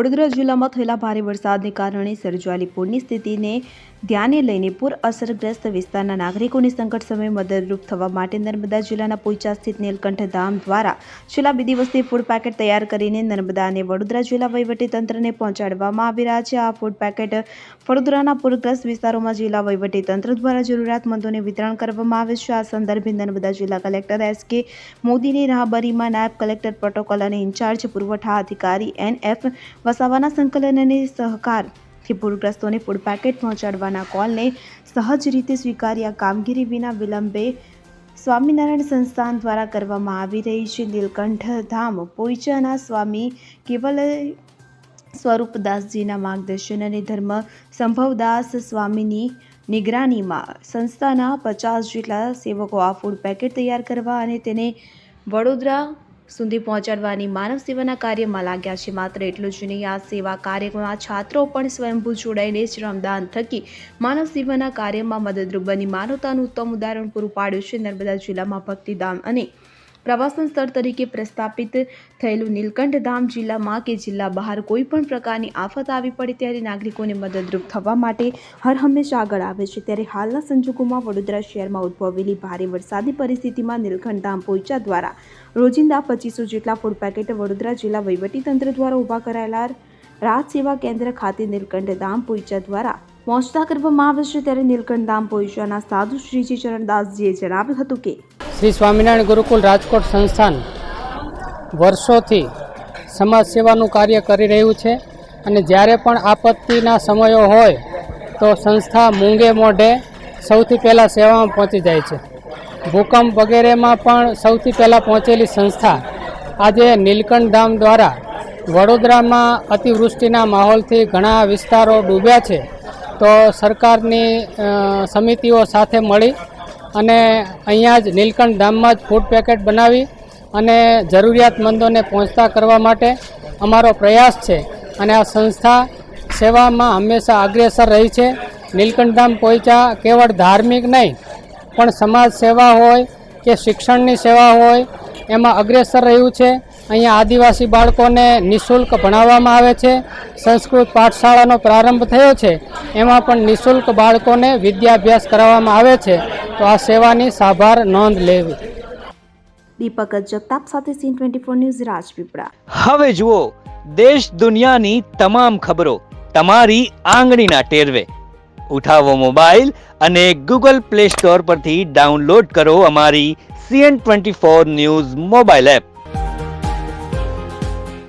વડોદરા જિલ્લામાં થયેલા ભારે વરસાદને કારણે સર્જાયેલી પૂરની સ્થિતિને ધ્યાને લઈને પૂર અસરગ્રસ્ત વિસ્તારના નાગરિકોને સંકટ સમયે મદદરૂપ થવા માટે નર્મદા જિલ્લાના પોઈચા સ્થિત નીલકંઠ ધામ દ્વારા છેલ્લા બે દિવસથી ફૂડ પેકેટ તૈયાર કરીને નર્મદા અને વડોદરા જિલ્લા વહીવટી તંત્રને પહોંચાડવામાં આવી રહ્યા છે. આ ફૂડ પેકેટ વડોદરાના પૂરગ્રસ્ત વિસ્તારોમાં જિલ્લા વહીવટી તંત્ર દ્વારા જરૂરિયાતમંદોને વિતરણ કરવામાં આવે છે. આ સંદર્ભે નર્મદા જિલ્લા કલેક્ટર એસ કે મોદીની રાહબરીમાં નાયબ કલેક્ટર પ્રોટોકોલ અને ઇન્ચાર્જ પુરવઠા અધિકારી એન એફ વસાવાના સંકલન અને સહકારથી પૂરગ્રસ્તોને ફૂડ પેકેટ પહોંચાડવાના કોલને સહજ રીતે સ્વીકારી આ કામગીરી વિના વિલંબે સ્વામિનારાયણ સંસ્થાન દ્વારા કરવામાં આવી રહી છે. નીલકંઠ ધામ પોઈચાના સ્વામી કેવલ સ્વરૂપદાસજીના માર્ગદર્શન અને ધર્મ સંભવદાસ સ્વામીની નિગરાનીમાં સંસ્થાના પચાસ જેટલા સેવકો આ ફૂડ પેકેટ તૈયાર કરવા અને તેને વડોદરા સુધી પહોંચાડવાની માનવ સેવાના કાર્યમાં લાગ્યા છે. માત્ર એટલું જ નહીં, આ સેવા કાર્યક્રમમાં છાત્રો પણ સ્વયંભૂ જોડાઈને શ્રમદાન થકી માનવ સેવાના કાર્યમાં મદદરૂપ બની માનવતાનું ઉત્તમ ઉદાહરણ પૂરું પાડ્યું છે. નર્મદા જિલ્લામાં ભક્તિધામ અને પ્રવાસન સ્થળ તરીકે પ્રસ્થાપિત થયેલું નીલકંઠ ધામ જિલ્લામાં કે જિલ્લા બહાર કોઈ પણ પ્રકારની આફત આવી પડે ત્યારે નાગરિકોને મદદરૂપ થવા માટે હર હંમેશા આગળ આવે છે. ત્યારે હાલના સંજોગોમાં વડોદરા શહેરમાં ઉદ્ભવેલી ભારે વરસાદી પરિસ્થિતિમાં નીલકંઠ ધામ પોઈચા દ્વારા રોજિંદા પચીસો જેટલા ફૂડ પેકેટ વડોદરા જિલ્લા વહીવટીતંત્ર દ્વારા ઊભા કરાયેલા રાહત સેવા કેન્દ્ર ખાતે નીલકંઠ ધામ પોઈચા દ્વારા પહોંચતા કરવામાં આવે છે. ત્યારે નીલકંઠ ધામ પોઈચાના સાધુ શ્રીજી ચરણદાસજીએ જણાવ્યું હતું કે શ્રી સ્વામિનારાયણ ગુરુકુલ રાજકોટ સંસ્થાન વર્ષોથી સમાજ સેવાનું કાર્ય કરી રહ્યું છે અને જ્યારે પણ આપત્તિના સમયો હોય તો સંસ્થા મૂંગે મોઢે સૌથી પહેલાં સેવામાં પહોંચી જાય છે. ભૂકંપ વગેરેમાં પણ સૌથી પહેલાં પહોંચેલી સંસ્થા આજે નીલકંઠ ધામ દ્વારા વડોદરામાં અતિવૃષ્ટિના માહોલથી ઘણા વિસ્તારો ડૂબ્યા છે. તો સરકારની સમિતિઓ સાથે મળી અને અહીંયા જ નીલકંઠ ધામમાં જ ફૂડ પેકેટ બનાવી અને જરૂરિયાતમંદોને પહોંચતા કરવા માટે અમારો પ્રયાસ છે. અને આ સંસ્થા સેવામાં હંમેશા અગ્રેસર રહી છે. નીલકંઠ ધામ પહોંચ્યા કેવળ ધાર્મિક નહીં, પણ સમાજ સેવા હોય કે શિક્ષણની સેવા હોય, એમાં અગ્રેસર રહ્યું છે. અહીંયા આદિવાસી બાળકોને નિઃશુલ્ક ભણાવવામાં આવે છે. સંસ્કૃત પાઠશાળાનો પ્રારંભ થયો છે. એમાં પણ નિઃશુલ્ક બાળકોને વિદ્યાભ્યાસ કરાવવામાં આવે છે. તો આ સેવાની સાભાર નોંધ લેવી. દીપક જગતાપ સાથે CN twenty four news Rajpipla. હવે જુઓ દેશ દુનિયાની તમામ ખબરો તમારી આંગળીના ટેરવે. ઉઠાવો મોબાઈલ અને ગૂગલ પ્લે સ્ટોર પરથી ડાઉનલોડ કરો અમારી CN twenty four news mobile app.